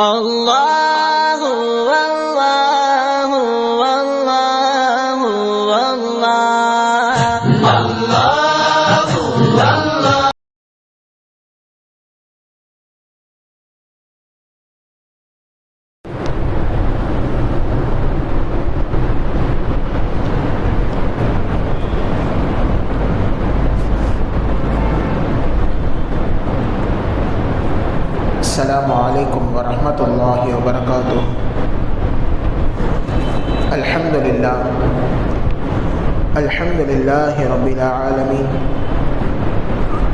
Allah.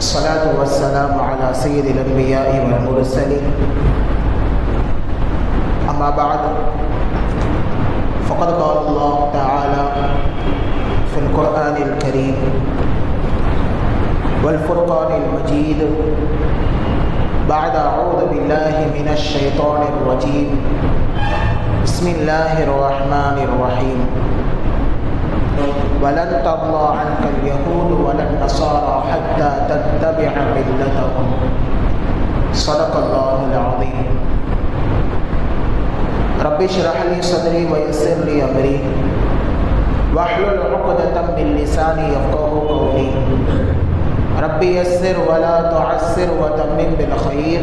الصلاة والسلام على سيد الأنبياء والمرسلين. أما بعد فقد قال الله تعالى في القرآن الكريم والفرقان المجيد بعد أعوذ بالله من الشيطان الرجيم. بسم الله الرحمن الرحيم. ولن ترضى عنك اليهود ولا النصارى حتى تتبع ملتهم. صدق الله العظيم. رب اشرح لي صدري ويسر لي أمري. واحلل عقدة من لساني يفقه قولي. ربي يسر ولا تعسر وتمم بالخير.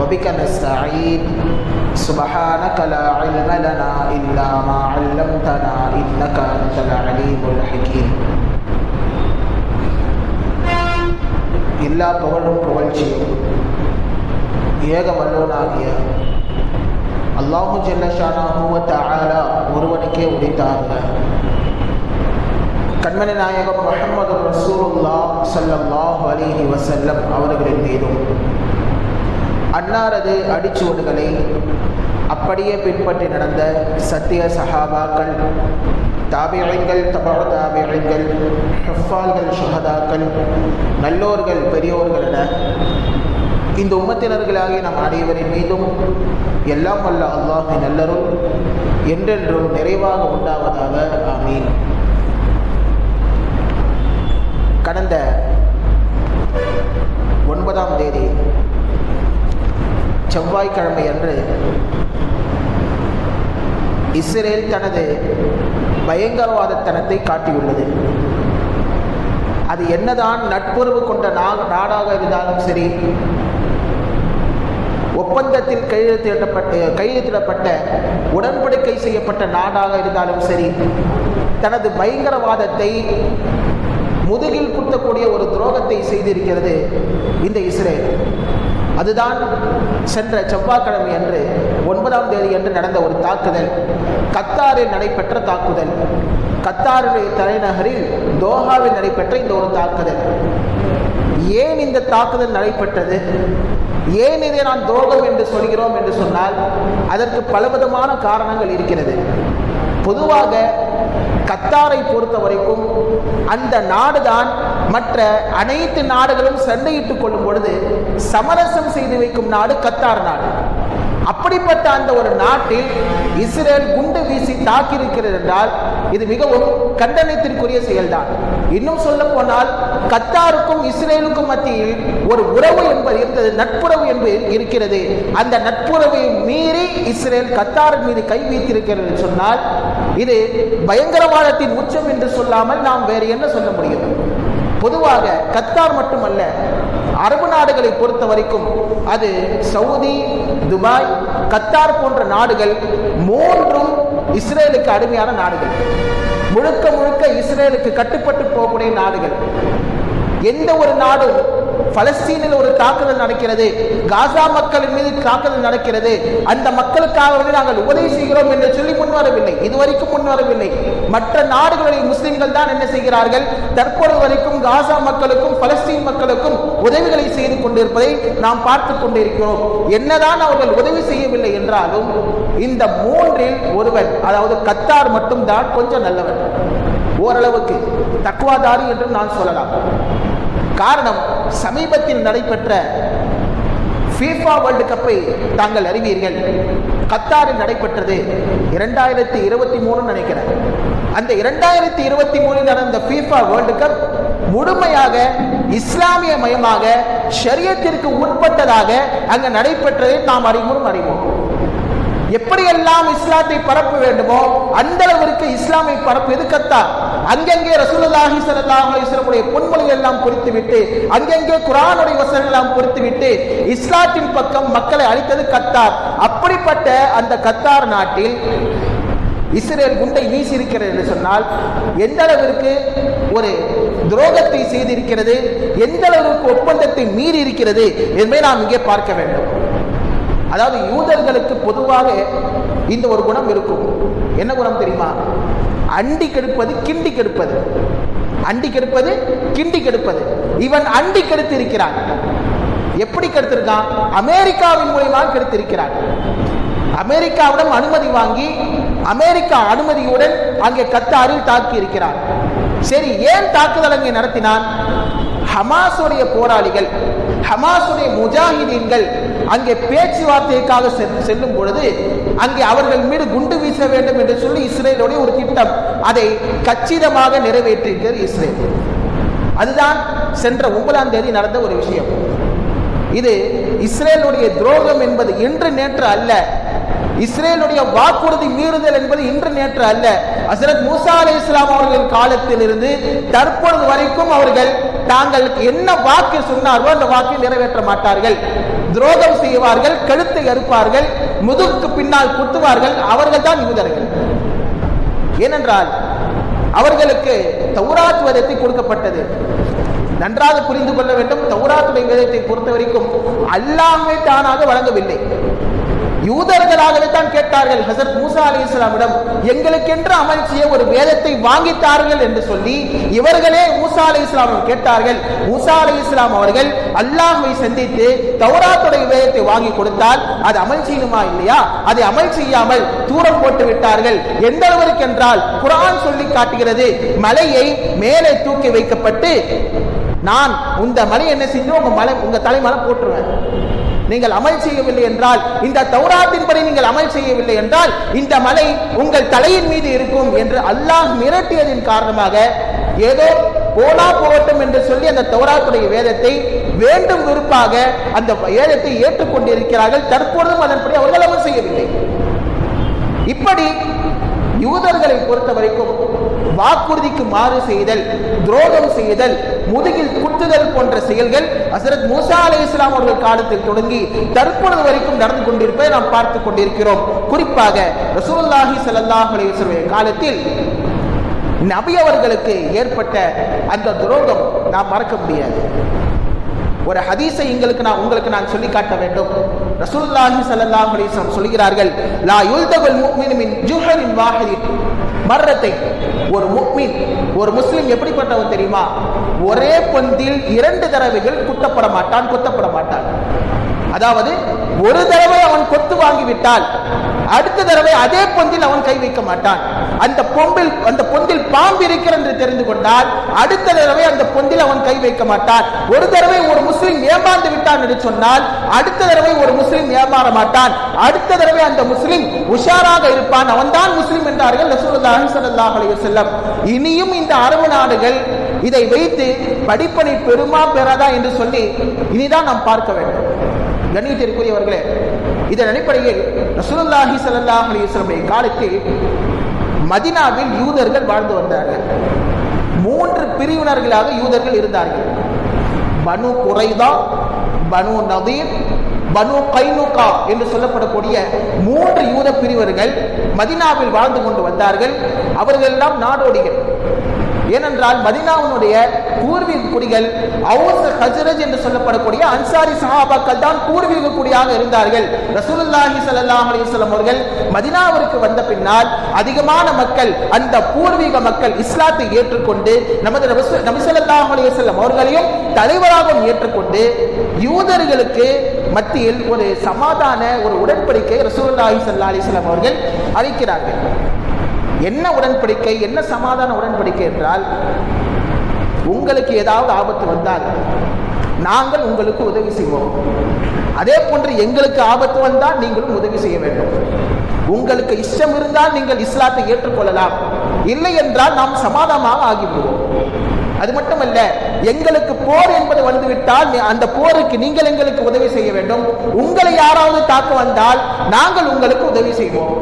وبك نستعين سبحانك لا علم لنا إلا ما علمتنا إنك أنت العليم الحكيم எல்லா புகழும் புகழ்ச்சியும் ஏக வல்லோனாகிய அல்லாஹு ஜல்லஷானாஹுவ தஆலா ஒருவனுக்கே உரித்தாங்க கண்மணி நாயகம் முகமது ரசூலுல்லா சல்லல்லாஹு அலிஹி வசல்லம் அவர்களின் மீதும் அன்னாரது அடிச்சுவடுகளை அப்படியே பின்பற்றி நடந்த சத்திய சஹாபாக்கள் தாபியங்கள் தபா தாபியங்கள் ஹஃபால்கள் சுகதாக்கள் நல்லோர்கள் பெரியோர்கள் என இந்த உம்மத்தினர்களாகிய நம் அனைவரின் மீதும் எல்லாம் வல்ல அல்லாஹின் நல்லரும் என்றென்றும் நிறைவாக உண்டாவதாக. ஆமீன். கடந்த ஒன்பதாம் தேதி செவ்வாய்க்கிழமை அன்று இஸ்ரேல் தனது பயங்கரவாதத்தனத்தை காட்டியுள்ளது. அது என்னதான் நட்புறவு கொண்ட நாடாக இருந்தாலும் சரி ஒப்பந்தத்தில் கையெழுத்திடப்பட்ட கையெழுத்திடப்பட்ட உடன்படிக்கை செய்யப்பட்ட நாடாக இருந்தாலும் சரி தனது பயங்கரவாதத்தை முதுகில் குத்தக்கூடிய ஒரு துரோகத்தை செய்திருக்கிறது இந்த இஸ்ரேல். அதுதான் சென்ற செவ்வாய்க்கிழமை அன்று ஒன்பதாம் தேதி அன்று நடந்த ஒரு தாக்குதல். கத்தாரில் நடைபெற்ற தாக்குதல். கத்தாருடைய தலைநகரில் தோஹாவில் நடைபெற்ற இந்த ஒரு தாக்குதல். ஏன் இந்த தாக்குதல் நடைபெற்றது? ஏன் இதை நான் துரோகம் என்று சொல்கிறோம் என்று சொன்னால் அதற்கு பலவிதமான காரணங்கள் இருக்கிறது. பொதுவாக கத்தாரை பொறுத்த வரைக்கும் அந்த நாடுதான் மற்ற அனைத்து நாடுகளும் சண்டையிட்டுக் கொள்ளும் பொழுது சமரசம் செய்து வைக்கும் நாடு கத்தார் நாடு. அப்படிப்பட்ட அந்த ஒரு நாட்டில் இஸ்ரேல் குண்டு வீசி தாக்கியிருக்கிறது என்றால் இது மிகவும் கண்டனத்திற்குரிய செயல்தான். இன்னும் சொல்ல போனால் கத்தாருக்கும் இஸ்ரேலுக்கும் மத்தியில் ஒரு உறவு என்பது இருந்தது நட்புறவு என்பது இருக்கிறது. அந்த நட்புறவை மீறி இஸ்ரேல் கத்தாரின் மீது கை வைத்திருக்கிறது சொன்னால் இது பயங்கரவாதத்தின் உச்சம் என்று சொல்லாமல் நாம் வேறு என்ன சொல்ல முடியும்? பொதுவாக கத்தார் மட்டுமல்ல அரபு நாடுகளை பொறுத்த வரைக்கும் அது சவுதி துபாய் கத்தார் போன்ற நாடுகள் மூன்றும் இஸ்ரேலுக்கு அடிமையான நாடுகள். முழுக்க முழுக்க இஸ்ரேலுக்கு கட்டுப்பட்டு போகக்கூடிய நாடுகள். எந்த ஒரு நாடும் பலஸ்தீனில் ஒரு தாக்குதல் நடக்கிறது. காசா மக்களின் மீது தாக்குதல் நடக்கிறது. அந்த மக்களுக்காக வந்து நாங்கள் உதவி செய்கிறோம் என்று சொல்லி முன்வரவில்லை இதுவரைக்கும் முன்வரவில்லை மற்ற நாடுகளில் முஸ்லிம்கள் தான் என்ன செய்கிறார்கள்? தற்போது வரைக்கும் காசா மக்களுக்கும் பலஸ்தீன் மக்களுக்கும் உதவிகளை செய்து கொண்டிருப்பதை நாம் பார்த்து கொண்டிருக்கிறோம். என்னதான் அவர்கள் உதவி செய்யவில்லை என்றாலும் இந்த மூன்றில் ஒருவன் அதாவது கத்தார் மட்டும்தான் கொஞ்சம் நல்லவன். ஓரளவுக்கு தக்குவாதாரி என்று நான் சொல்லலாம். காரணம் சமீபத்தில் நடைபெற்ற ஃபீஃபா வேர்ல்டு கப்பை தாங்கள் அறிவீர்கள். கத்தாரில் நடைபெற்றது இரண்டாயிரத்தி இருபத்தி மூணு நினைக்கிறேன். அந்த இரண்டாயிரத்தி இருபத்தி மூணில் நடந்த ஃபீஃபா வேர்ல்டு கப் முழுமையாக இஸ்லாமிய மயமாக ஷரியத்திற்கு உட்பட்டதாக அங்கு நடைபெற்றதை நாம் அறிவோம் அறிவோம். எப்படியெல்லாம் இஸ்லாத்தை பரப்ப வேண்டுமோ அந்த அளவிற்கு இஸ்லாமை பரப்பியது கத்தார். அங்கங்கே ரசூலுல்லாஹி ஸல்லல்லாஹு அலைஹி வஸல்லமுடைய பொன்மொழி எல்லாம் பொறுத்து விட்டு அங்கங்கே குர்ஆனுடைய வசனங்கள் எல்லாம் பொறுத்து விட்டு இஸ்லாத்தின் பக்கம் மக்களை அழித்தது கத்தார். அப்படிப்பட்ட அந்த கத்தார் நாட்டில் இஸ்ரேல் குண்டை வீசியிருக்கிறது என்று சொன்னால் எந்த அளவிற்கு ஒரு துரோகத்தை செய்திருக்கிறது எந்த அளவிற்கு ஒப்பந்தத்தை மீறி இருக்கிறது என்பதை நாம் இங்கே பார்க்க வேண்டும். அதாவது யூதர்களுக்கு பொதுவாக இந்த ஒரு குணம் இருக்கும். என்ன குணம் தெரியுமா? அண்டி கெடுப்பது கிண்டி கெடுப்பது. அண்டி கெடுப்பது கிண்டி கெடுப்பது. இவன் அண்டி கெடுத்து இருக்கிறான் எப்படி கெடுத்திருக்கான்? அமெரிக்காவின் மூலியமாக கெடுத்திருக்கிறான். அமெரிக்காவிடம் அனுமதி வாங்கி அமெரிக்கா அனுமதியுடன் அங்கே கத்தாரில் தாக்கி இருக்கிறார் சரி ஏன் தாக்குதல் அங்கே நடத்தினான்? ஹமாஸுடைய போராளிகள் ஹமாஸுடைய முஜாஹிதீன்கள் அங்கே பேச்சுவார்த்தைக்காக செல்லும் பொழுது அங்கே அவர்கள் மீது குண்டு வீச வேண்டும் என்று சொல்லி இஸ்ரேலுடைய ஒரு திட்டம். அதை கச்சிதமாக நிறைவேற்றியிருக்கிறது இஸ்ரேல். அதுதான் சென்ற ஒன்பதாம் தேதி நடந்த ஒரு விஷயம். இது இஸ்ரேலுடைய துரோகம் என்பது இன்று நேற்று அல்ல. இஸ்ரேலுடைய வாக்குறுதி மீறுதல் என்பது இன்று நேற்று அல்ல. ஹசரத் மூசா அலி இஸ்லாம் அவர்கள் காலத்தில் இருந்து தற்பொழுது வரைக்கும் அவர்கள் தாங்கள் என்ன வாக்கு சொன்னார்களோ அந்த வாக்கை நிறைவேற்ற மாட்டார்கள். துரோகம் செய்வார்கள் கழுத்தை அறுப்பார்கள் முதுகுக்கு பின்னால் குத்துவார்கள் அவர்கள் தான் யூதர்கள். ஏனென்றால் அவர்களுக்கு தௌராத் வேதத்தை கொடுக்கப்பட்டது. நன்றாக புரிந்து கொள்ள வேண்டும் தௌராத்துடைய வேதத்தை பொறுத்த வரைக்கும் அல்லாமே தானாக வழங்கவில்லை. யூதர்களாகவே தான் கேட்டார்கள். ஹசரத் மூசா அலி இஸ்லாமிடம் எங்களுக்கென்று அமல் செய்ய ஒரு வேதத்தை வாங்கித்தார்கள் என்று சொல்லி இவர்களே மூசா அலி இஸ்லாம் கேட்டார்கள். மூசா அலி இஸ்லாம் அவர்கள் அல்லாஹை சந்தித்து தௌராத்துடைய வேதத்தை வாங்கி கொடுத்தால் அது அமல் செய்யணுமா இல்லையா? அதை அமல் செய்யாமல் தூரம் போட்டு விட்டார்கள். எந்த அளவிற்கு என்றால் குரான் சொல்லி காட்டுகிறது மலையை மேலே தூக்கி வைக்கப்பட்டு நான் இந்த மலை என்ன செஞ்சோம் உங்க மலை உங்க தலைமலை போட்டுருவேன். நீங்கள் அமல் செய்யவில்லை என்றால் இந்த தௌராத்தின்படி நீங்கள் அமல் செய்யவில்லை என்றால் இந்த மலை உங்கள் தலையின் மீது இருக்கும் என்று அல்லாஹ் மிரட்டியதின் காரணமாக ஏதோ போனா போகட்டும் என்று சொல்லி அந்த தௌராத்துடைய வேதத்தை வேண்டும் விருப்பாக அந்த வேதத்தை ஏற்றுக்கொண்டிருக்கிறார்கள். தற்பொழுதும் அதன்படி அவர்கள் அமல் செய்யவில்லை. இப்படி யூதர்களை பொறுத்த வரைக்கும் வாக்குறுதிக்கு மாறு செய்தல் துரோகம் செய்தல் முதுகில் குத்துதல் போன்ற செயல்கள் ஹசரத் மூசா அலை இஸ்லாம் அவர்கள் காலத்தில் தொடங்கி தற்பொழுது வரைக்கும் நடந்து கொண்டிருப்பதை நாம் பார்த்து கொண்டிருக்கிறோம். குறிப்பாக ரசூல்லாஹி சல்லாஹ் அலைஹி காலத்தில் நபி அவர்களுக்கு ஏற்பட்ட அந்த துரோகம் நாம் மறக்க முடியாது. ஒரு ஹதீஸை எங்களுக்கு நான் உங்களுக்கு நான் சொல்லி காட்ட வேண்டும். ரசூல்லாஹி ஸல்லல்லாஹு அலைஹி வஸல்லம் சொல்கிறார்கள் லா யுல்தகுல் முஃமினு மின் ஜுஹரின் வாஹிதின். மர்ரத்தை ஒரு முக்மின் ஒரு முஸ்லிம் எப்படிப்பட்டவன் தெரியுமா? ஒரே பந்தில் இரண்டு தடவைகள் குத்தப்பட மாட்டான் கொத்தப்பட மாட்டான். அதாவது ஒரு தடவை அவன் கொத்து வாங்கிவிட்டால் அடுத்த தடவை அதே பந்தில் அவன் கை வைக்க மாட்டான். அந்த பொம்பில் அந்த பொந்தில் பாம்பு இருக்கிறது என்று தெரிந்து கொண்டால் அடுத்த தடவை அந்த பொந்தில் அவன் கை வைக்க மாட்டான். ஒரு தடவை ஒரு முஸ்லிம் ஏமாந்து விட்டான் என்று சொன்னால் அடுத்த தடவை ஒரு முஸ்லிம் ஏமாற மாட்டான். அடுத்த தடவை அந்த முஸ்லிம் உஷாராக இருப்பான். அவன்தான் முஸ்லிம் என்றார்கள் ரசூலுல்லாஹி ஸல்லல்லாஹு அலைஹி வஸல்லம். இனியும் இந்த அரபு நாடுகள் இதை வைத்து படிப்பனை பெறுமா பெறாதா என்று சொல்லி இனிதான் நாம் பார்க்க வேண்டும். கண்ணியத்திற்குரியவர்களே இதன் அடிப்படையில் ரசூலுல்லாஹி ஸல்லல்லாஹு அலைஹி வஸல்லம் காலத்தில் மதினாவில் யூதர்கள் வாழ்ந்து வந்தார்கள். மூன்று பிரிவினர்களாக யூதர்கள் இருந்தார்கள். பனு குறைதா பனு நதீர் பனு கைனுகா என்று சொல்லப்படக்கூடிய மூன்று யூத பிரிவர்கள் மதினாவில் வாழ்ந்து கொண்டு வந்தார்கள். அவர்கள் எல்லாம் நாடோடிகள். ஏனென்றால் மதினாவினுடைய பூர்வீக குடிகள் அவுஸ் ஹஜரஜ் என்று சொல்லப்படக்கூடிய அன்சாரி சஹாபாக்கள் தான் பூர்வீக குடியாக இருந்தார்கள். ரசூலுல்லாஹி சல்லாஹ் அலிசல்லம் அவர்கள் மதினாவிற்கு வந்த பின்னால் அதிகமான மக்கள் அந்த பூர்வீக மக்கள் இஸ்லாத்தை ஏற்றுக்கொண்டு நமது நபிசல்லாஹ் அலிசல்லம் அவர்களையும் தலைவராகவும் ஏற்றுக்கொண்டு யூதர்களுக்கு மத்தியில் ஒரு சமாதான ஒரு உடன்படிக்கை ரசூலுல்லாஹி சல்லா அலிசல்லம் அவர்கள் அளிக்கிறார்கள். என்ன உடன்படிக்கை என்ன சமாதான உடன்படிக்கை என்றால் உங்களுக்கு ஏதாவது ஆபத்து வந்தால் நாங்கள் உங்களுக்கு உதவி செய்வோம். அதே போன்று எங்களுக்கு ஆபத்து வந்தால் நீங்களும் உதவி செய்ய வேண்டும். உங்களுக்கு இஷ்டம் இருந்தால் நீங்கள் இஸ்லாத்தை ஏற்றுக்கொள்ளலாம். இல்லை என்றால் நாம் சமாதானமாக ஆகிவிடுவோம். அது மட்டுமல்ல எங்களுக்கு போர் என்பது வந்துவிட்டால் அந்த போருக்கு நீங்கள் எங்களுக்கு உதவி செய்ய வேண்டும். உங்களை யாராவது தாக்க வந்தால் நாங்கள் உங்களுக்கு உதவி செய்வோம்.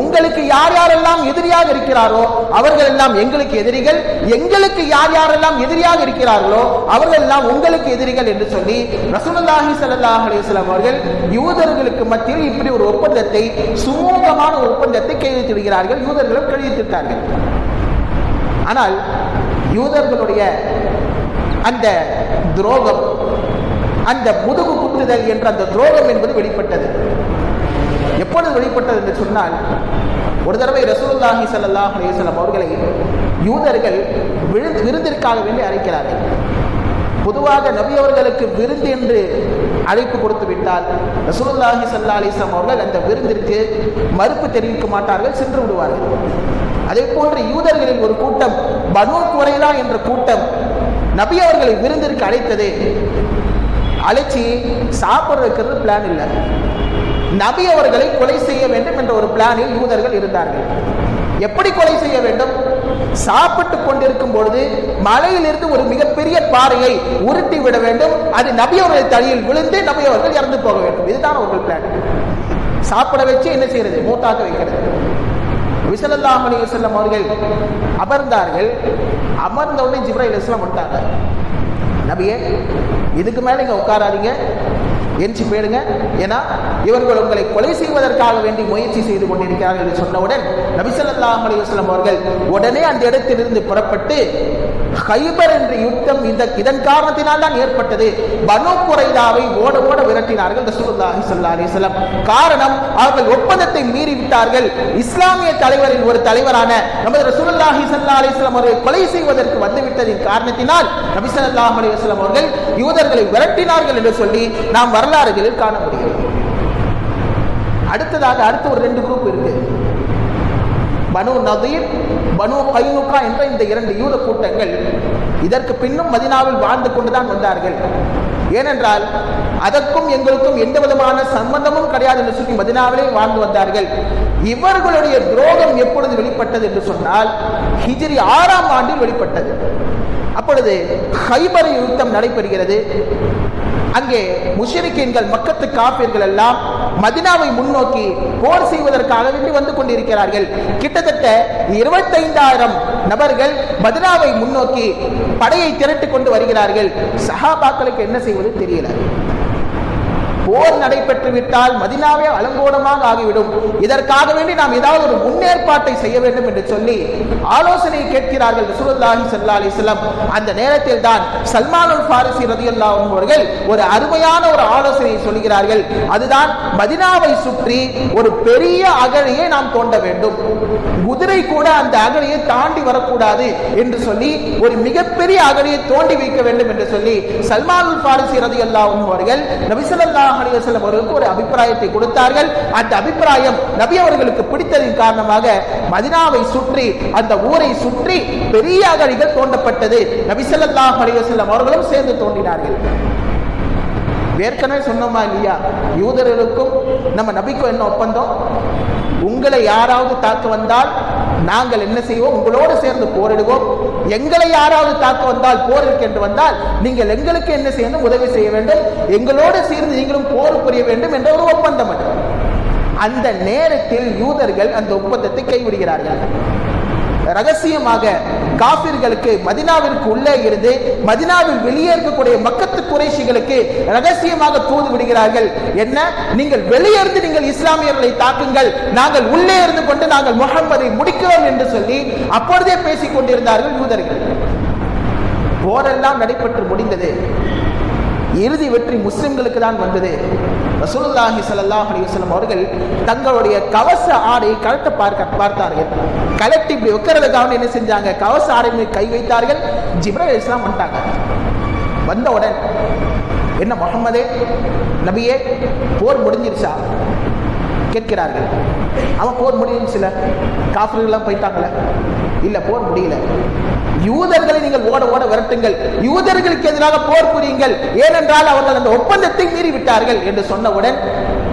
உங்களுக்கு யார் யாரெல்லாம் எதிரியாக இருக்கிறாரோ அவர்கள் எல்லாம் எங்களுக்கு எதிரிகள். எங்களுக்கு யார் யாரெல்லாம் எதிரியாக இருக்கிறார்களோ அவர்கள் எல்லாம் உங்களுக்கு எதிரிகள் என்று சொல்லி ரசூலுல்லாஹி சல்லாஹ் அலிஸ்லாம் அவர்கள் யூதர்களுக்கு மத்தியில் இப்படி ஒரு ஒப்பந்தத்தை சுமூகமான ஒரு ஒப்பந்தத்தை கையெழுத்திடுகிறார்கள் யூதர்களும் கையெழுத்திட்டார்கள். ஆனால் யூதர்களுடைய அந்த துரோகம் அந்த முதுகு குத்துதல் என்ற அந்த துரோகம் என்பது வெளிப்பட்டது. எப்பொழுது வெளிப்பட்டது என்று சொன்னால் ஒரு தடவை ரசூலுல்லாஹி சல்லாஹ் அலைஹி அவர்களை யூதர்கள் விருந்து விருந்திற்காக வேண்டி அழைக்கிறார்கள். பொதுவாக நபி அவர்களுக்கு விருந்து என்று அழைப்பு கொடுத்து விட்டால் ரசூலுல்லாஹி சல்லா அலிஸ்லாம் அவர்கள் அந்த விருந்திற்கு மறுப்பு தெரிவிக்க மாட்டார்கள் சென்று விடுவார்கள். அதே போன்று யூதர்களில் ஒரு கூட்டம் பனு குறைலா என்ற கூட்டம் நபி அவர்களை விருந்திற்கு அழைத்தது. அழைச்சி சாப்பிட்றதுக்கு பிளான் இல்லை. நபி அவர்களை கொலை செய்ய வேண்டும் என்ற ஒரு பிளானில் யூதர்கள் இருந்தார்கள். எப்படி கொலை செய்ய வேண்டும்? சாப்பிட்டு கொண்டிருக்கும் பொழுது மலையிலிருந்து ஒரு மிகப்பெரிய பாறையை உருட்டி விட வேண்டும். அது நபி அவர்கள் தலையில் விழுந்து நபி அவர்கள் இறந்து போக வேண்டும். இதுதான் அவர்கள் பிளான் சாப்பிட வச்சு என்ன செய்யறது? மூத்தாக்க வைக்கிறது. விசலல்லாமணி அலைஹி அவர்கள் அமர்ந்தார்கள். அமர்ந்த உடனே ஜிப்ரைல் இஸ்லாம் வந்துட்டாங்க. நபியே இதுக்கு மேல இங்கே உட்காராதீங்க. எஞ்சி போயிடுங்க ஏன்னா இவர்கள் உங்களை கொலை செய்வதற்காக வேண்டி முயற்சி செய்து கொண்டிருக்கிறார்கள் என்று சொன்னவுடன் நபிசல்லாஹ் அலைவாஸ்லம் அவர்கள் உடனே அந்த இடத்திலிருந்து புறப்பட்டு ஹைபர் என்ற யுத்தம் இந்த இதன் காரணத்தினால் தான் ஏற்பட்டது. பனு குறைதாவை ஓட ஓட விரட்டினார்கள் ரசூலுல்லாஹி ஸல்லல்லாஹு அலைஹி வஸல்லம். காரணம் அவர்கள் ஒப்பந்தத்தை மீறி விட்டார்கள் இஸ்லாமிய தலைவரின் ஒரு தலைவரான நமது ரசூலுல்லாஹி ஸல்லல்லாஹு அலைஹி வஸல்லம் அவர்களை கொலை செய்வதற்கு வந்துவிட்டதின் காரணத்தினால் நபி ஸல்லல்லாஹு அலைஹி வஸல்லம் அவர்கள் யூதர்களை விரட்டினார்கள் என்று சொல்லி நாம் வரலாறுகளில் காண முடிகிறது. அடுத்ததாக அடுத்த ஒரு ரெண்டு குரூப் இருக்கு. பனு நதீர் பனு கைனுக்கா என்ற இந்த இரண்டு யூத கூட்டங்கள் இதற்கு பின்னும் மதினாவில் வாழ்ந்து கொண்டுதான் வந்தார்கள். ஏனென்றால் அதற்கும் எங்களுக்கும் எந்த விதமான சம்பந்தமும் கிடையாது என்று சொல்லி மதினாவிலே வாழ்ந்து வந்தார்கள். இவர்களுடைய துரோகம் எப்பொழுது வெளிப்பட்டது என்று சொன்னால் ஹிஜிரி ஆறாம் ஆண்டில் வெளிப்பட்டது. அப்பொழுது ஹைபர் யுத்தம் நடைபெறுகிறது. அங்கே முஷரிக்கீன்கள் மக்கத்து காப்பீர்கள் எல்லாம் மதினாவை முன்னோக்கி போர் செய்வதற்காக வேண்டி வந்து கொண்டிருக்கிறார்கள். கிட்டத்தட்ட இருபத்தைந்தாயிரம் நபர்கள் மதினாவை முன்னோக்கி படையை திரட்டு கொண்டு வருகிறார்கள். சஹாபாக்களுக்கு என்ன செய்வது தெரியல. போர் நடைபெற்று விட்டால் மதினாவே அலங்கோலமாக ஆகிவிடும். இதற்காக வேண்டி நாம் ஏதாவது ஒரு முன்னேற்பாட்டை செய்ய வேண்டும் என்று சொல்லி ஆலோசனை கேட்கிறார்கள் ரசூலுல்லாஹி சல்லா அலைஹி அந்த நேரத்தில் தான் சல்மானுல் ஃபாரிசி ரதி அவர்கள் ஒரு அருமையான ஒரு ஆலோசனையை சொல்கிறார்கள். அதுதான் மதினாவை சுற்றி ஒரு பெரிய அகழியை நாம் தோண்ட வேண்டும். குதிரை கூட அந்த அகழியை தாண்டி வரக்கூடாது என்று சொல்லி ஒரு மிகப்பெரிய அகழியை தோண்டி வைக்க வேண்டும் என்று சொல்லி சல்மானுல் ஃபாரிசி ரதி அன்ஹு அவர்கள் நபிசல்லாஹ் அலி வசலம் அவர்களுக்கு ஒரு அபிப்பிராயத்தை கொடுத்தார்கள். அந்த அபிப்பிராயம் நபி அவர்களுக்கு பிடித்ததின் காரணமாக மதினாவை சுற்றி அந்த ஊரை சுற்றி பெரிய அகழிகள் தோண்டப்பட்டது. நபி அலி வசல்லம் அவர்களும் சேர்ந்து தோண்டினார்கள். ஏற்கனவே சொன்னோமா இல்லையா? யூதர்களுக்கும் நம்ம நபிக்கும் என்ன ஒப்பந்தம்? உங்களை யாராவது தாக்க வந்தால் நாங்கள் என்ன செய்வோம்? உங்களோடு சேர்ந்து போரிடுவோம். எங்களை யாராவது தாக்க வந்தால் போருக்கு என்று வந்தால் நீங்கள் எங்களுக்கு என்ன செய்யணும்? உதவி செய்ய வேண்டும். எங்களோடு சேர்ந்து நீங்களும் போர் புரிய வேண்டும் என்ற ஒரு ஒப்பந்தம் அது. அந்த நேரத்தில் யூதர்கள் அந்த ஒப்பந்தத்தை கைவிடுகிறார்கள். ரகசியமாக காபிர்களுக்கு மதினாவிற்கு உள்ளே இருந்து மதினாவில் வெளியே இருக்கக்கூடிய மக்கத்து குறைஷிகளுக்கு ரகசியமாக தூது விடுகிறார்கள். என்ன? நீங்கள் வெளியே இருந்து நீங்கள் இஸ்லாமியர்களை தாக்குங்கள். நாங்கள் உள்ளே இருந்து கொண்டு நாங்கள் முகம்மதை முடிக்கிறோம் என்று சொல்லி அப்பொழுதே பேசிக் கொண்டிருந்தார்கள் யூதர்கள். போரெல்லாம் நடைபெற்று முடிந்தது. இறுதி வெற்றி முஸ்லிம்களுக்கு தான் வந்தது. ரசூலுல்லாஹி சல்லாஹ் அலைஹி வஸல்லம் அவர்கள் தங்களுடைய கவச ஆடை கழட்ட பார்க்க பார்த்தார்கள். கலட்டி இப்படி உட்கறதுக்காக என்ன செஞ்சாங்க? கவச ஆடை மீது கை வைத்தார்கள். ஜிப்ரல் இஸ்லாம் வந்துட்டாங்க. வந்தவுடன் என்ன முகமதே நபியே போர் முடிஞ்சிருச்சா? கேட்கிறார்கள். அவன் போர் முடியும் சில காசுலாம் போயிட்டாங்களே இல்ல போர் முடியல. யூதர்களை நீங்கள் ஓட ஓட விரட்டுங்கள். யூதர்களுக்கு எதிராக போர் புரியுங்கள். ஏனென்றால் அவர்கள் அந்த ஒப்பந்தத்தை மீறி விட்டார்கள் என்று சொன்னவுடன்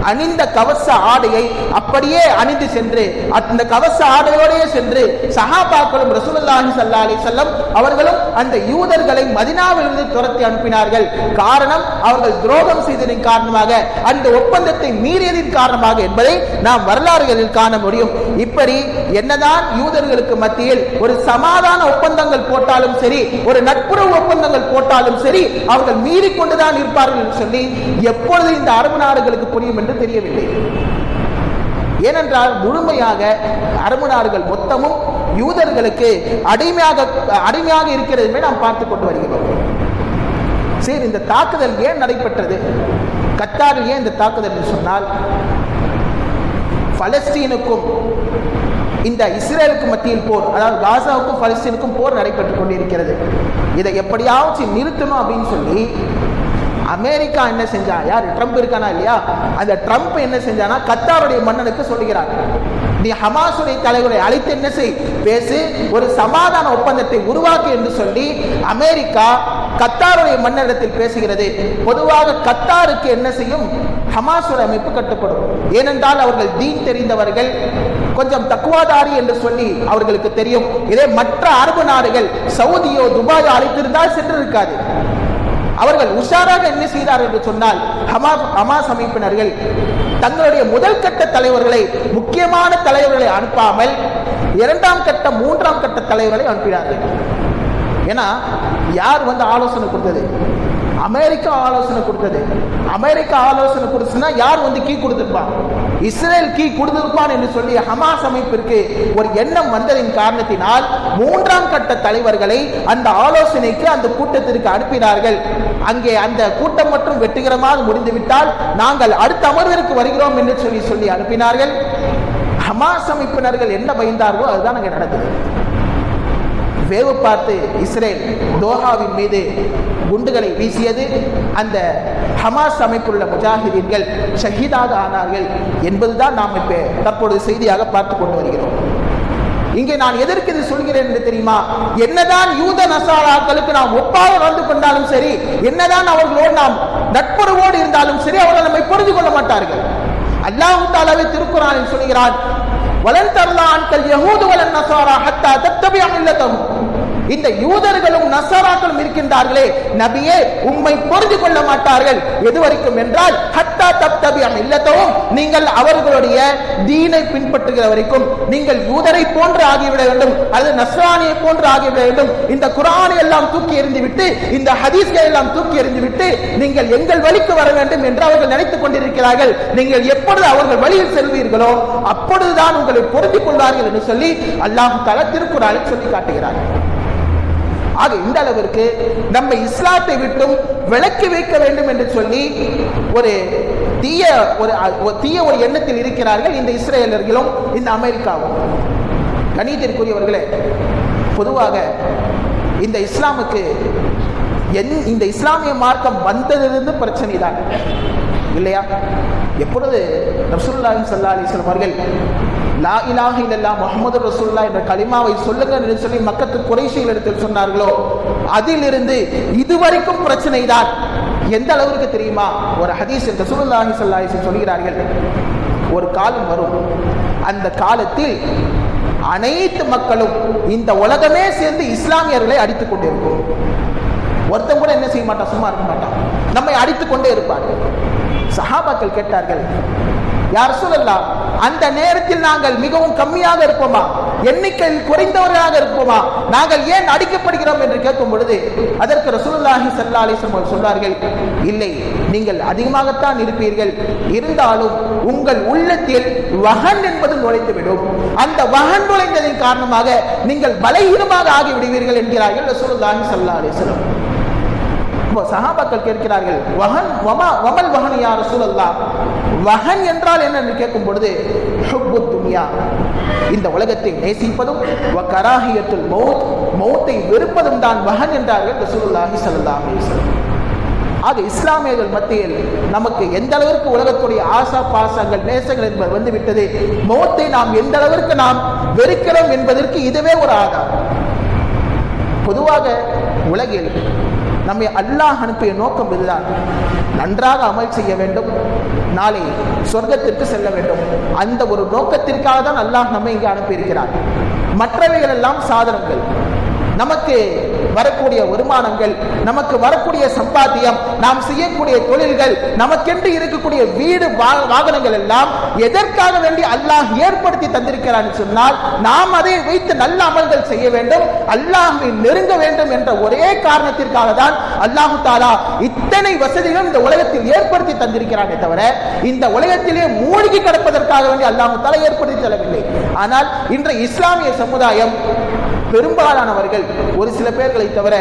அணிந்த கவச ஆடையை அப்படியே அணிந்து சென்று அந்த கவச ஆடையோடையே சென்று சஹாபாக்களும் ரசூலுல்லாஹி சல்லா அலி செல்லம் அவர்களும் அந்த யூதர்களை மதினாவிலிருந்து துரத்தி அனுப்பினார்கள். காரணம் அவர்கள் துரோகம் செய்ததின் காரணமாக அந்த ஒப்பந்தத்தை மீறியதின் காரணமாக என்பதை நாம் வரலாறுகளில் காண முடியும். இப்படி என்னதான் யூதர்களுக்கு மத்தியில் ஒரு சமாதான ஒப்பந்தங்கள் போட்டாலும் சரி ஒரு நட்புறவு ஒப்பந்தங்கள் போட்டாலும் சரி அவர்கள் மீறிக்கொண்டுதான் இருப்பார்கள் என்று சொல்லி எப்பொழுது இந்த அரபு நாடுகளுக்கு புரியும் என்று என்று தெரியவில்லை. ஏனென்றால் முழுமையாக அரபு நாடுகள் மொத்தமும் யூதர்களுக்கு அடிமையாக அடிமையாக இருக்கிறதுமே நாம் பார்த்து கொண்டு வருகிறோம். சரி இந்த தாக்குதல் ஏன் நடைபெற்றது? கத்தாரில் ஏன் இந்த தாக்குதல் என்று சொன்னால் பலஸ்தீனுக்கும் இந்த இஸ்ரேலுக்கு மத்தியில் போர் அதாவது காசாவுக்கும் பலஸ்தீனுக்கும் போர் நடைபெற்றுக் கொண்டிருக்கிறது. இதை எப்படியாவது நிறுத்தணும் அப்படின்னு சொல்லி அமெரிக்கா என்ன செஞ்சா? யார்? ட்ரம்ப் இருக்கானா இல்லையா? அந்த ட்ரம்ப் என்ன செஞ்சானா கத்தாருடைய மன்னனுக்கு சொல்லுகிறார். நீ ஹமாசுடைய தலைவரை அழைத்து என்ன செய்? பேசு. ஒரு சமாதான ஒப்பந்தத்தை உருவாக்கு என்று சொல்லி அமெரிக்கா கத்தாருடைய மன்னரிடத்தில் பேசுகிறது. பொதுவாக கத்தாருக்கு என்ன செய்யும்? ஹமாசுடைய அமைப்பு கட்டுப்படும். ஏனென்றால் அவர்கள் தீன் தெரிந்தவர்கள் கொஞ்சம் தக்குவாதாரி என்று சொல்லி அவர்களுக்கு தெரியும். இதே மற்ற அரபு நாடுகள் சவுதியோ துபாயோ அழைத்திருந்தால் சென்றிருக்காது. அவர்கள் உஷாராக என்ன செய்தார் என்று சொன்னால் ஹமாஸ் ஹமாஸ் அமைப்பினர்கள் தங்களுடைய முதல் கட்ட தலைவர்களை முக்கியமான தலைவர்களை அனுப்பாமல் இரண்டாம் கட்ட மூன்றாம் கட்ட தலைவர்களை அனுப்பினார்கள். ஏன்னா யார் வந்து ஆலோசனை கொடுத்தது? அமெரிக்கா ஆலோசனை கொடுத்தது. அமெரிக்கா ஆலோசனை கொடுத்துன்னா யார் வந்து கீ கொடுத்துருப்பாங்க இஸ்ரேல் கீ கொடுத்திருப்பான் என்று சொல்லி ஹமாஸ் அமைப்பிற்கு ஒரு எண்ணம் வந்ததின் காரணத்தினால் மூன்றாம் கட்ட தலைவர்களை அந்த ஆலோசனைக்கு அந்த கூட்டத்திற்கு அனுப்பினார்கள். அங்கே அந்த கூட்டம் மட்டும் வெற்றிகரமாக முடிந்துவிட்டால் நாங்கள் அடுத்த அமர்விற்கு வருகிறோம் என்று சொல்லி சொல்லி அனுப்பினார்கள். ஹமாஸ் அமைப்பினர்கள் என்ன பயந்தார்களோ அதுதான் அங்கே நடந்தது. வேவு பார்த்து இஸ்ரேல் தோஹாவின் மீது குண்டுகளை வீசியது. அந்த ஹமாஸ் அமைப்புள்ள முஜாஹிதீன்கள் ஷஹீதாக ஆனார்கள் என்பதுதான் நாம் இப்போ தற்பொழுது செய்தியாக பார்த்து கொண்டு வருகிறோம். இங்கே நான் எதற்கு இது சொல்கிறேன் என்று தெரியுமா? என்னதான் யூத நசாராக்களுக்கு நாம் ஒப்பாக வாழ்ந்து கொண்டாலும் சரி என்னதான் அவர்களோடு நாம் நட்புறவோடு இருந்தாலும் சரி அவர்கள் நம்மை புரிந்து கொள்ள மாட்டார்கள். அல்லாஹு தாலாவே திருக்குறானில் சொல்கிறான் வலன் தர்லான்கள் யகூது வளன் நசாரா ஹத்தா தத்தபியா மில்லத்தஹும் இந்த யூதர்களும் நசராக்களும் இருக்கின்றார்களே. நபியே உம்மை புரிந்து கொள்ள மாட்டார்கள். எது வரைக்கும் என்றால் ஹத்தா தப்தபியம் இல்லத்தவும் நீங்கள் அவர்களுடைய தீனை பின்பற்றுகிற வரைக்கும் நீங்கள் யூதரை போன்று ஆகிவிட வேண்டும். அல்லது நஸ்ரானியை போன்று ஆகிவிட வேண்டும். இந்த குரானை எல்லாம் தூக்கி எறிந்துவிட்டு இந்த ஹதீஸ்களை எல்லாம் தூக்கி எறிந்துவிட்டு நீங்கள் எங்கள் வழிக்கு வர வேண்டும் என்று அவர்கள் நினைத்துக் கொண்டிருக்கிறார்கள். நீங்கள் எப்பொழுது அவர்கள் வழியில் செல்வீர்களோ அப்பொழுதுதான் உங்களை பொருந்திக் கொள்வார்கள் என்று சொல்லி அல்லாஹ் தல திருக்குறாலை சொல்லி காட்டுகிறார்கள் ஆக இந்த அளவிற்கு நம்ம இஸ்லாத்தை விட்டும் விளக்கி வைக்க வேண்டும் என்று சொல்லி ஒரு தீய ஒரு ஒரு தீய ஒரு எண்ணத்தில் இருக்கிறார்கள் இந்த இஸ்ரேலர்களும் இந்த அமெரிக்காவும். கணிதத்திற்குரியவர்களே பொதுவாக இந்த இஸ்லாமுக்கு என் இந்த இஸ்லாமிய மார்க்கம் வந்ததிலிருந்து பிரச்சனை தான் இல்லையா? எப்பொழுது ரசூல்லாஹி சல்லா அலைஹி வஸல்லம் அவர்கள் லா இலாக இல்லல்லா முகமது ரசூல்லா என்ற கலிமாவை சொல்லுங்க என்று சொல்லி மக்கத்து குறைசியில் இடத்தில் சொன்னார்களோ அதிலிருந்து இதுவரைக்கும் பிரச்சனை தான். எந்த அளவுக்கு தெரியுமா? ஒரு ஹதீஸ் ரசூல்லாஹி சல்லா அலைஹி சொல்கிறார்கள். ஒரு காலம் வரும். அந்த காலத்தில் அனைத்து மக்களும் இந்த உலகமே சேர்ந்து இஸ்லாமியர்களை அடித்துக் கொண்டிருக்கும். ஒருத்தன் கூட என்ன செய்ய மாட்டான்? சும்மா இருக்க மாட்டான். நம்மை அடித்துக் கொண்டே இருப்பார்கள் சஹாபாக்கள் கேட்டார்கள் யார் சொல்லலாம் அந்த நேரத்தில் நாங்கள் மிகவும் கம்மியாக இருப்போமா? எண்ணிக்கையில் குறைந்தவர்களாக இருப்போமா? நாங்கள் ஏன் அடிக்கப்படுகிறோம்? என்று கேட்கும் பொழுது அதற்கு ரசூலுல்லாஹி ஸல்லல்லாஹு அலைஹி சொன்னார்கள் இல்லை நீங்கள் அதிகமாகத்தான் இருப்பீர்கள். இருந்தாலும் உங்கள் உள்ளத்தில் வகன் என்பது நுழைந்துவிடும். அந்த வகன் நுழைந்ததின் காரணமாக நீங்கள் பலகீனமாக ஆகிவிடுவீர்கள் என்கிறார்கள் ரசூலுல்லாஹி ஸல்லல்லாஹு அலைஹி இப்போ சஹாபாக்கள் கேட்கிறார்கள் வகன் வமா வமல் வகன் யார் ரசூலல்லா வகன் என்றால் என்ன? கேட்கும் பொழுது துனியா. இந்த உலகத்தை நேசிப்பதும் வ மௌத் மௌத்தை வெறுப்பதும் தான் வகன் என்றார்கள் ரசூலுல்லாஹி ஸல்லல்லாஹு அது இஸ்லாமியர்கள் மத்தியில் நமக்கு எந்த அளவிற்கு உலகத்துடைய ஆசா பாசங்கள் நேசங்கள் என்பது வந்து விட்டது மௌத்தை நாம் எந்த அளவிற்கு நாம் வெறுக்கிறோம் என்பதற்கு இதுவே ஒரு ஆதாரம். பொதுவாக உலகில் நம்மை அல்லாஹ் அனுப்பிய நோக்கம் இதுதான். நன்றாக அமல் செய்ய வேண்டும். நாளை சொர்க்கத்திற்கு செல்ல வேண்டும். அந்த ஒரு நோக்கத்திற்காக தான் அல்லாஹ் நம்மை இங்கே அனுப்பியிருக்கிறார். மற்றவைகள் எல்லாம் சாதனங்கள். நமக்கு வரக்கூடிய வருமானங்கள் நமக்கு வரக்கூடிய சம்பாத்தியம் நாம் செய்யக்கூடிய தொழில்கள் நமக்கென்று இருக்கக்கூடிய வீடு வா- வாகனங்கள் எல்லாம் எதற்காக வேண்டி அல்லாஹ் ஏற்படுத்தி தந்திருக்கிறான் சொன்னால் நாம் அதை வைத்து நல்ல அமல்கள் செய்ய வேண்டும் அல்லாஹ்வை நெருங்க வேண்டும் என்ற ஒரே காரணத்திற்காக தான் அல்லாஹு தாலா இத்தனை வசதிகளும் இந்த உலகத்தில் ஏற்படுத்தி தந்திருக்கிறானே தவிர இந்த உலகத்திலே மூழ்கி கிடப்பதற்காக வேண்டி அல்லாஹு தாலா ஏற்படுத்தி தரவில்லை. ஆனால் இன்றைய இஸ்லாமிய சமுதாயம் பெரும்பாலானவர்கள் ஒரு சில பேர்களை தவிர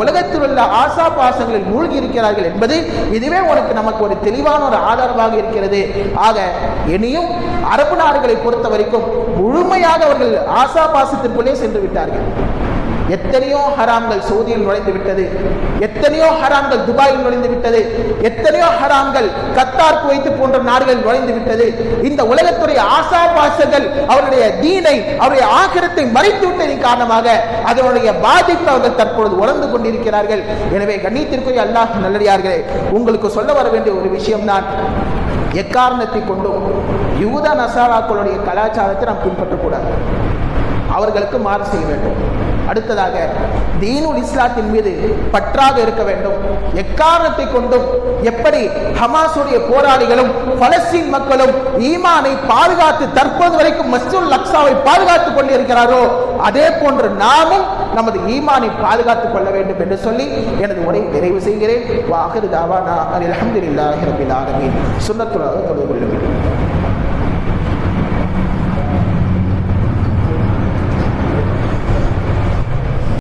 உலகத்தில் உள்ள ஆசா பாசங்களில் மூழ்கி இருக்கிறார்கள் என்பது இதுவே உனக்கு நமக்கு ஒரு தெளிவான ஒரு ஆதரவாக இருக்கிறது. ஆக இனியும் அரபு நாடுகளை பொறுத்த வரைக்கும் முழுமையாக அவர்கள் ஆசா பாசத்திற்குள்ளே சென்று விட்டார்கள். எத்தனையோ ஹராம்கள் சவுதியில் நுழைந்து விட்டது. எத்தனையோ ஹராம்கள் துபாயில் நுழைந்து விட்டது. எத்தனையோ ஹராம்கள் கத்தார் குவைத்து போன்ற நாடுகள் நுழைந்து விட்டது. இந்த உலகத்துடைய ஆசா பாசங்கள் அவருடைய தீனை அவருடைய ஆக்கிரத்தை மறைத்து விட்டதின் காரணமாக அதனுடைய பாதிப்பு அவர்கள் தற்பொழுது உணர்ந்து கொண்டிருக்கிறார்கள். எனவே கண்ணியத்திற்குரிய அல்லாஹ் நல்லடியார்களே உங்களுக்கு சொல்ல வர வேண்டிய ஒரு விஷயம்தான் எக்காரணத்தை கொண்டும் யூத நசாராக்களுடைய கலாச்சாரத்தை நாம் பின்பற்றக்கூடாது. அவர்களுக்கு மாறு செய்ய வேண்டும். அடுத்ததாக தீனுல் இஸ்லாத்தின் மீது பற்றாக இருக்க வேண்டும். எக்காரணத்தை கொண்டும் எப்படி ஹமாஸுடைய போராளிகளும் பலஸ்தீன் மக்களும் ஈமானை பாதுகாத்து தற்போது வரைக்கும் மஸ்ஜுல் லக்ஸாவை பாதுகாத்துக் கொண்டிருக்கிறாரோ அதே போன்று நாமும் நமது ஈமானை பாதுகாத்துக் கொள்ள வேண்டும் என்று சொல்லி எனது உரை நிறைவு செய்கிறேன். வாஹிரு தாவானா அல்ஹம்துலில்லாஹி ரபில் ஆலமீன். தொடர்பு கொள்ளுங்கள்.